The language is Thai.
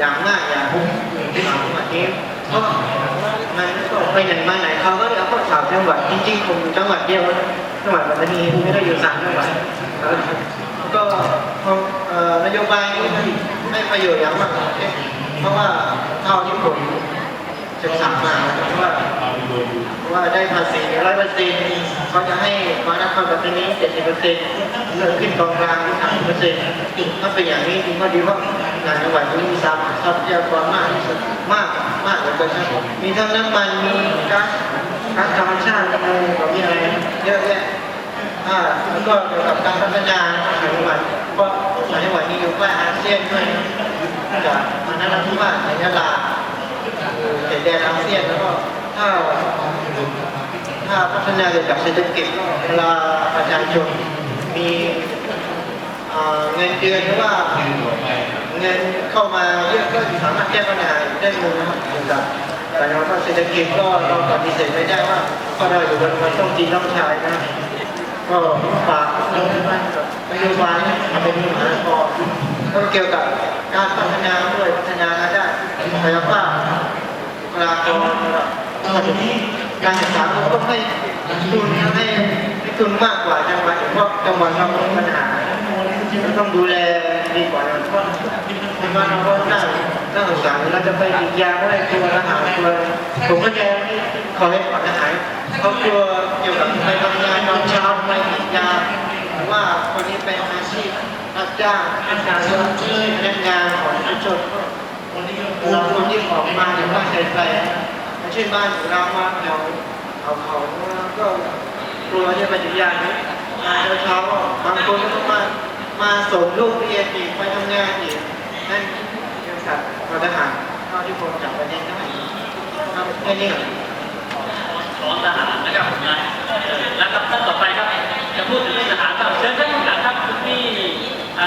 อย่างมากอย่างที่สองจังหวัดนี้ก็มันก็ไปไหนมาไหนเขาก็เอาข้อสามจังหวัดจริงๆผมอยู่จังหวัดเดียวจังหวัดปัตตานีไม่ได้อยู่สามจังหวัดก็นโยบายนี้ให้ประโยชน์อย่างมากเพราะว่าเท่าที่ผมศึกษามาเพราะว่าว่าได้ภาษีร้อยเปอร์เซ็นต์เขาจะให้มานครปัตตานีเจ็ดสิบเปอร์เซ็นต์เลือกขึ้นกองกลางสามสิบเปอร์เซ็นต์ถ้าเป็นอย่างนี้จริงก็ดีว่า หลายจังหวัดนี้มีทรัพยากรมากที่สุดมากมากเหลือเกินครับมีทั้งน้ำมันมีก๊าซก๊าซธรรมชาติอะไรมีอะไรเยอะแยะอ่าแล้วก็เกี่ยวกับการพัฒนาของจังหวัดเพราะจังหวัดนี้อยู่ใกล้อาเซียนด้วยจากมานาราธิวาสในยะลาเขตแดนอาเซียนแล้วก็ถ้าถ้าพัฒนาเกี่ยวกับเศรษฐกิจก็เวลาประชาชนมีเอ่อเงินเดือนหรือว่า เงินเข้ามาเยอะก็สามารถแก้ปัญหาได้เลยนะครับเกี่ยวกับแต่ว่าเศรษฐกิจก็เราปฏิเสธไม่ได้ว่าก็เราอยู่บนมันต้องกินต้องใช้นะก็ฝากนโยบายนโยบายทำเป็นมหานครก็เกี่ยวกับการพัฒนาด้วยพัฒนาได้กายภาพเวลาเรการศึกษาเราก็ต้องให้ทุนให้ให้ทุนมากกว่าจังหวัดเพราะจังหวัดเรา ต้องดูแลดีกว่าเพราะในบ้านเราก็น่าน่าสงสารเราจะไปอีกยาก็ได้ตัวอาหารตัวผมก็จะขอให้ขออาหารเขากลัวเกี่ยวกับไปทำงานตอนเช้าไปอีกยาหรือว่าคนนี้เป็นอาชีพรับจ้างพนักงานพนักงานของชุมชนก็เราคนที่ออกมาจากบ้าใส่ไปช่นบ้านของเรามาแถวเขาเขาก็กลัวจะไปจุยานนะมาเช้าบางคนก็ต้อง มาส่งลูกเรียนอีกไปทำงานอีกนั่นคือสัตว์เราทหารเท่าที่ผมจับประเด็นได้ครับแค่นี้สอนทหาร